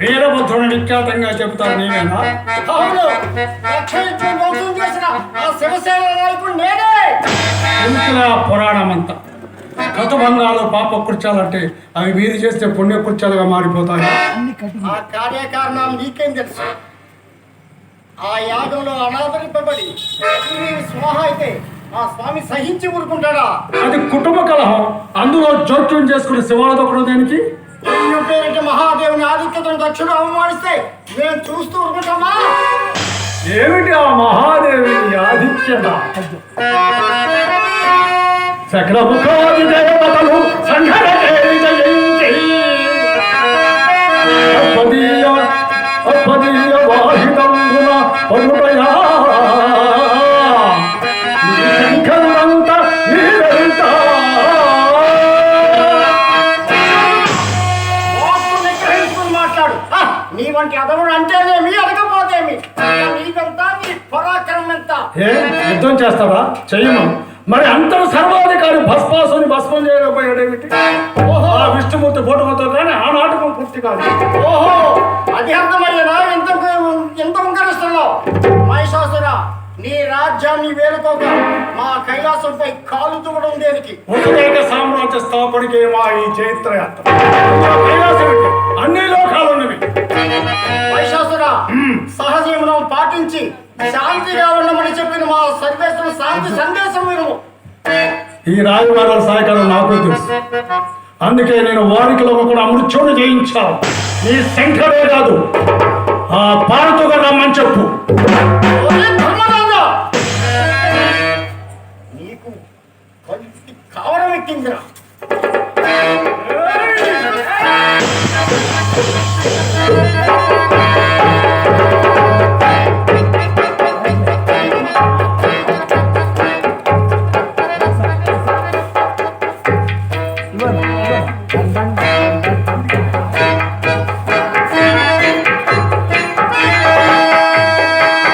వీరభద్రుని విఖ్యాతంగా చెబుతారు నీవేనా? అవును. లక్ష ఇచ్చి మోసం చేసిన ఆ శివసేన నాయకుడు నేనే. తెలుసురా పురాణం అంతా గతభంగాలు పాప కృత్యాలంటే అవి మీరు చేస్తే పుణ్య కృత్యాలుగా మారిపోతాయి ఆ కార్యకారణం నీకేం తెలుసు? ఆ యాగంలో అనాదరింపబడి స్వాహ అయితే ఆ స్వామి సహించి ఊరుకుంటాడా? అది కుటుంబ కలహం. అందులో జోక్యం చేసుకుని శివాలతో కూడా దానికి? పేరిట మహాదేవుని ఆదిత్యతను దక్షుడు అవమానిస్తే మేము చూస్తూ ఊరుకుంటామా? ఏమిటి ఆ మహాదేవి ఆదిత్యత సకల ముఖాది వంటి అదముడు అంటేనేమి అడగపోతేమి నీకంతా నీ పరాక్రమం ఎంత ఏ? యుద్ధం చేస్తావా? చెయ్యము మరి అంతరు సర్వాధికారి భస్మాసుని భస్మం చేయలేకపోయాడేమిటి? ఓహో. ఆ విష్ణుమూర్తి ఫోటోతో కానీ ఆ నాటకం పూర్తి కాదు ఓహో. అది అర్థమయ్యేనా? నీ రాజ్యాన్ని వేలుకోక మా కైలాసంపై కాలు తువ్వడం దేనికి? ఉత్తరేక సామ్రాజ్య స్థాపనకే మా ఈ చైత్రయాత్ర? అన్ని లోకాలు ఉన్నవి. మహిషాసుర సహజీవనం పాటించి శాంతిగా ఉండమని చెప్పిన మా సర్వేశ్వర శాంతి సందేశం విను ఈ రాజవారాల సాయకాలం నాకు తెలుసు. అందుకే నేను వారికిలో కూడా మృత్యుని జయించాను ఈ శంఖరే కాదు ఆ పారతో రమ్మని చెప్పు. కావడం